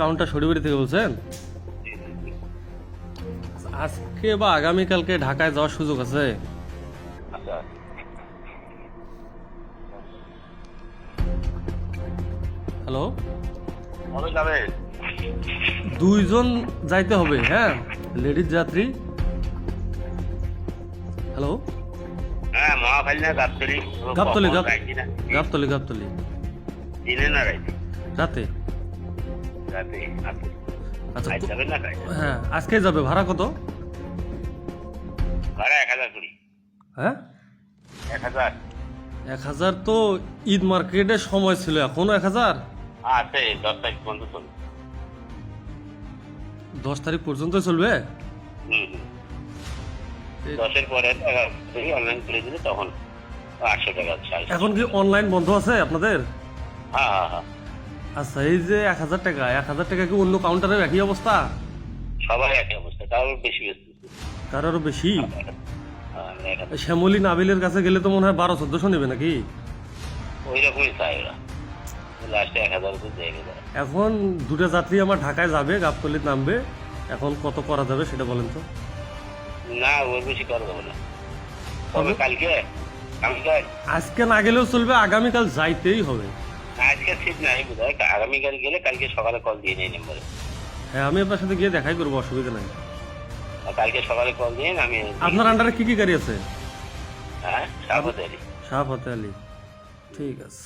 Counter সরিবাড়ি থেকে বলছেন? আজকে বা আগামীকালকে ঢাকায় যাওয়ার সুযোগ আছে? হ্যালো? দুইজন যাইতে হবে হ্যাঁ? লেডিজ যাত্রী। হ্যালো? হ্যাঁ গাবতলি। গাবতলি গাবতলি রাতে? রাতে আচ্ছা যাবেন না হ্যাঁ আজকে যাবে ভাড়া কত? ভাড়া এক হাজার কুড়ি। হ্যাঁ? এক হাজার। এক হাজার তো ঈদ মার্কেটের সময় ছিল এখনও এক হাজার? আছে দশ তারিখ পর্যন্ত চলবে। দশ তারিখ পর্যন্ত চলবে? দশের পরে অনলাইন করে দিলে তখন আটশো টাকা এখন কি অনলাইন বন্ধ আছে আপনাদের? হ্যাঁ হ্যাঁ হ্যাঁ। আচ্ছা এই যে এক হাজার টাকা এক হাজার টাকা কি অন্য কাউন্টারের একই অবস্থা? সবাই একই অবস্থা তাও বেশি বেশি কার আরও বেশি? হ্যাঁ, এক হাজার। শ্যামলী নাবিলের কাছে গেলে তো মনে হয় বারো চোদ্দশো নেবে নাকি? ওই রকমই চাই ওরা। এখন দুটো যাত্রী আমার ঢাকায় যাবে গাবতলির নামবে। এখন কত করা যাবে সেটা বলেন তো। না ওর বেশি করা যাবে না। কালকে? আজকে না গেলেও চলবে আগামীকাল যাইতেই হবে। আজকে ঠিক নাই বোধ হয় আগামীকাল গেলে কালকে সকালে কল দিয়ে নেই নম্বরে হ্যাঁ আমি আপনার সাথে গিয়ে দেখাই করব অসুবিধা নাই। কালকে সকালে কল দিয়ে আমি আপনার আন্ডারে কি কি গাড়ি আছে? হ্যাঁ সাবধানে আলী ফতে আলী ঠিক আছে।